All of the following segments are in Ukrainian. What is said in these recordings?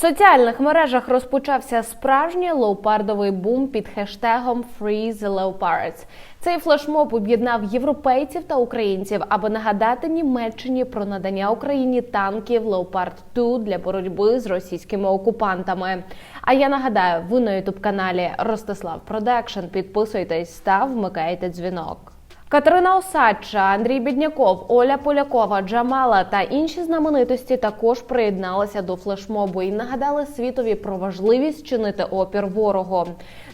соціальних мережах розпочався справжній леопардовий бум під хештегом «Free the Leopards». Цей флешмоб об'єднав європейців та українців, аби нагадати Німеччині про надання Україні танків Leopard 2 для боротьби з російськими окупантами. А я нагадаю, ви на ютуб каналі Ростислав Продакшн. Підписуйтесь та вмикайте дзвінок. Катерина Осадча, Андрій Бідняков, Оля Полякова, Джамала та інші знаменитості також приєдналися до флешмобу і нагадали світові про важливість чинити опір ворогу.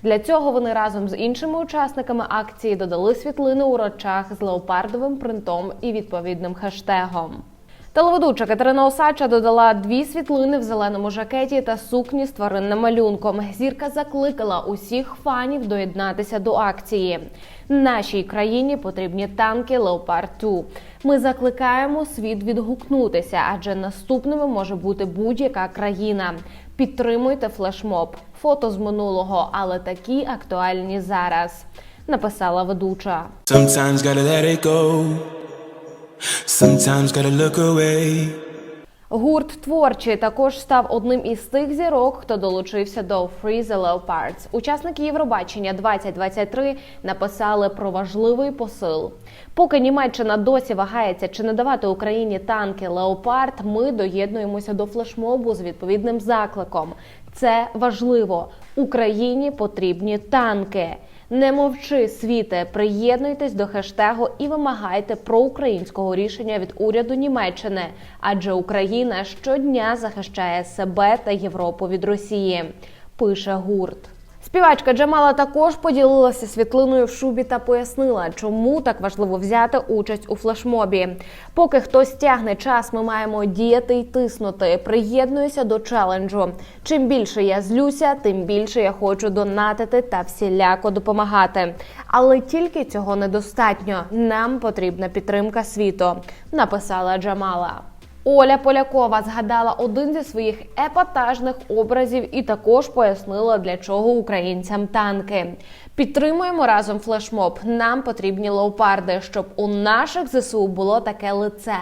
Для цього вони разом з іншими учасниками акції додали світлини у речах з леопардовим принтом і відповідним хештегом. Телеведуча Катерина Осадча додала дві світлини в зеленому жакеті та сукні з тваринним малюнком. Зірка закликала усіх фанів доєднатися до акції. Нашій країні потрібні танки Леопард 2 Ми закликаємо світ відгукнутися, адже наступними може бути будь-яка країна. Підтримуйте флешмоб, фото з минулого, але такі актуальні зараз. Написала ведуча. Sometimes. Гурт творчий також став одним із тих зірок, хто долучився до Free the Leopards. Учасники Євробачення 2023 написали про важливий посил. Поки Німеччина досі вагається чи не давати Україні танки Леопард, ми доєднуємося до флешмобу з відповідним закликом. Це важливо. Україні потрібні танки. Не мовчи, світе, приєднуйтесь до хештегу і вимагайте проукраїнського рішення від уряду Німеччини, адже Україна щодня захищає себе та Європу від Росії. Пише гурт. Співачка Джамала також поділилася світлиною в шубі та пояснила, чому так важливо взяти участь у флешмобі. Поки хтось тягне час, ми маємо діяти й тиснути. Приєднуюся до челенджу. Чим більше я злюся, тим більше я хочу донатити та всіляко допомагати. Але тільки цього недостатньо. Нам потрібна підтримка світу, написала Джамала. Оля Полякова згадала один зі своїх епатажних образів і також пояснила, для чого українцям танки. Підтримуємо разом флешмоб. Нам потрібні леопарди, щоб у наших зсу було таке лице.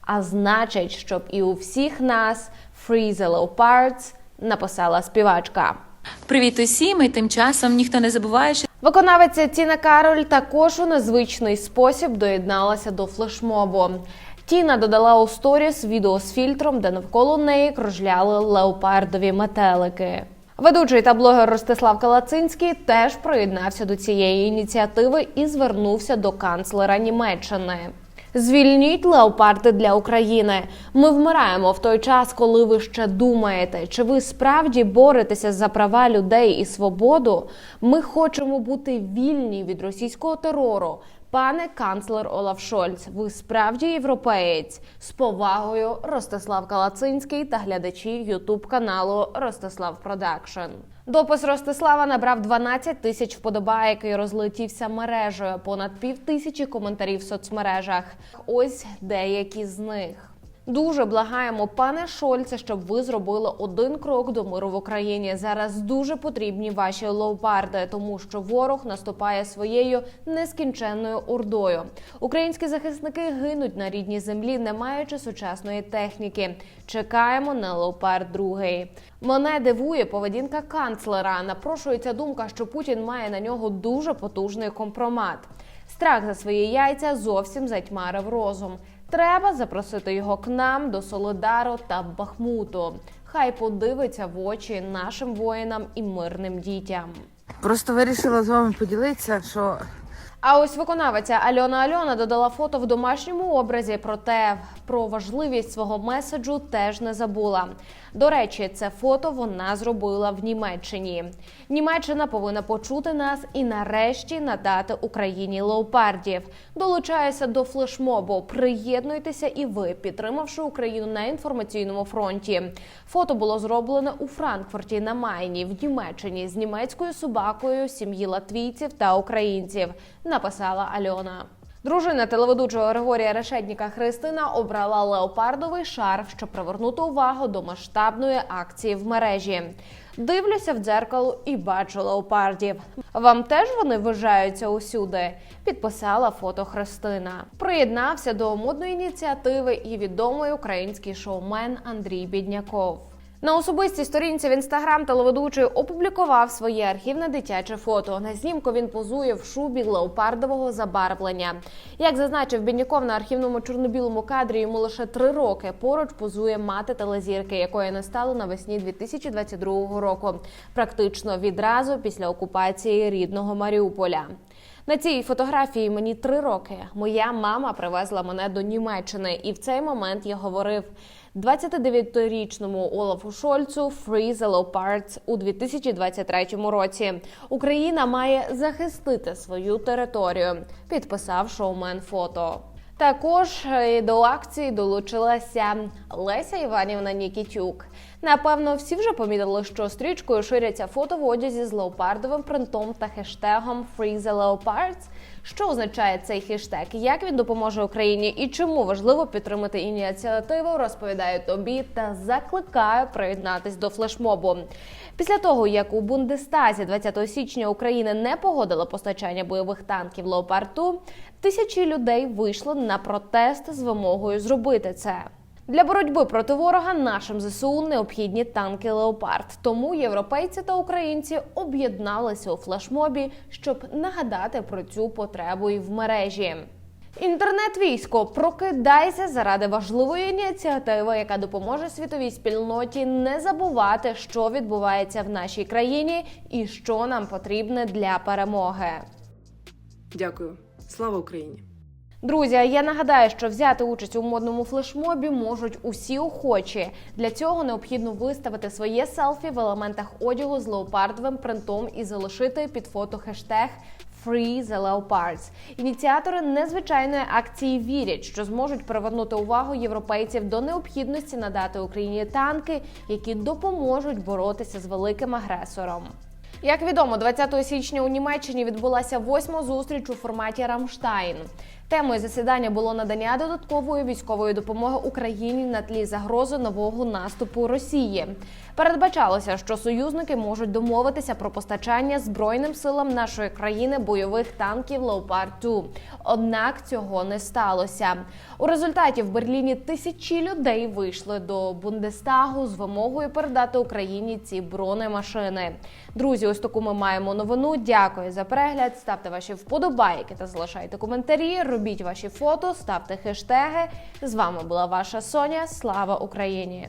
А значить, щоб і у всіх нас «Free the Leopards» написала співачка. Привіт усім! І тим часом ніхто не забуває, що Виконавиця Тіна Кароль також у незвичний спосіб доєдналася до флешмобу. Тіна додала у сторіс відео з фільтром, де навколо неї кружляли леопардові метелики. Ведучий та блогер Ростислав Калацинський теж приєднався до цієї ініціативи і звернувся до канцлера Німеччини. Звільніть леопарди для України. Ми вмираємо в той час, коли ви ще думаєте, чи ви справді боретеся за права людей і свободу. Ми хочемо бути вільні від російського терору. Пане канцлер Олаф Шольц, ви справді європеєць. З повагою Ростислав Калацинський та глядачі Ютуб каналу Ростислав Продакшн. Допис Ростислава набрав 12 тисяч вподобайок і розлетівся мережею. Понад пів тисячі коментарів в соцмережах. Ось деякі з них. Дуже благаємо, пане Шольце, щоб ви зробили один крок до миру в Україні. Зараз дуже потрібні ваші леопарди, тому що ворог наступає своєю нескінченною ордою. Українські захисники гинуть на рідній землі, не маючи сучасної техніки. Чекаємо на леопард другий. Мене дивує поведінка канцлера. Напрошується думка, що Путін має на нього дуже потужний компромат. Страх за свої яйця зовсім затьмарив розум. Треба запросити його к нам до Солидару та Бахмуту. Хай подивиться в очі нашим воїнам і мирним дітям. Просто вирішила з вами поділитися, що А ось виконавиця Альона Альона додала фото в домашньому образі, проте про важливість свого меседжу теж не забула. До речі, це фото вона зробила в Німеччині. Німеччина повинна почути нас і нарешті надати Україні леопардів. Долучаюся до флешмобу. Приєднуйтеся і ви, підтримавши Україну на інформаційному фронті. Фото було зроблене у Франкфурті на Майні в Німеччині з німецькою собакою сім'ї латвійців та українців. Написала Альона. Дружина телеведучого Григорія Решетніка Христина обрала леопардовий шарф, щоб привернути увагу до масштабної акції в мережі. Дивлюся в дзеркало і бачу леопардів. Вам теж вони вважаються усюди? Підписала фото Христина. Приєднався до модної ініціативи і відомий український шоумен Андрій Бідняков. На особистій сторінці в інстаграм телеведучий опублікував своє архівне дитяче фото. На знімку він позує в шубі леопардового забарвлення. Як зазначив Бідняков на архівному чорно-білому кадрі, йому лише три роки. Поруч позує мати телезірки, якої не стало навесні 2022 року, практично відразу після окупації рідного Маріуполя. На цій фотографії мені три роки. Моя мама привезла мене до Німеччини, і в цей момент я говорив 29-річному Олафу Шольцу «Free the Leopards» у 2023 році. Україна має захистити свою територію. Підписав шоумен фото. Також е, до акції долучилася Леся Іванівна Нікітюк. Напевно, всі вже помітили, що стрічкою ширяться фото в одязі з леопардовим принтом та хештегом «Free the Leopards». Що означає цей хештег? Як він допоможе Україні і чому важливо підтримати ініціативу? Розповідаю тобі та закликаю приєднатись до флешмобу. Після того, як у Бундестазі 20 січня Україна не погодила постачання бойових танків Леопард-2, тисячі людей вийшли на протест з вимогою зробити це. Для боротьби проти ворога нашим ЗСУ необхідні танки Леопард. Тому європейці та українці об'єдналися у флешмобі, щоб нагадати про цю потребу і в мережі. Інтернет-військо прокидайся заради важливої ініціативи, яка допоможе світовій спільноті не забувати, що відбувається в нашій країні і що нам потрібне для перемоги. Дякую. Слава Україні! Друзі, я нагадаю, що взяти участь у модному флешмобі можуть усі охочі. Для цього необхідно виставити своє селфі в елементах одягу з леопардовим принтом і залишити під фото хештег Free the Leopards. Ініціатори незвичайної акції вірять, що зможуть привернути увагу європейців до необхідності надати Україні танки, які допоможуть боротися з великим агресором. Як відомо, 20 січня у Німеччині відбулася восьма зустріч у форматі Рамштайн. Темою засідання було надання додаткової військової допомоги Україні на тлі загрози нового наступу Росії. Передбачалося, що союзники можуть домовитися про постачання збройним силам нашої країни бойових танків Леопард 2 Однак цього не сталося. У результаті в Берліні тисячі людей вийшли до Бундестагу з вимогою передати Україні ці бронемашини. Друзі, ось таку ми маємо новину. Дякую за перегляд. Ставте ваші вподобайки та залишайте коментарі. Робіть ваші фото, ставте хештеги. З вами була ваша Соня. Слава Україні!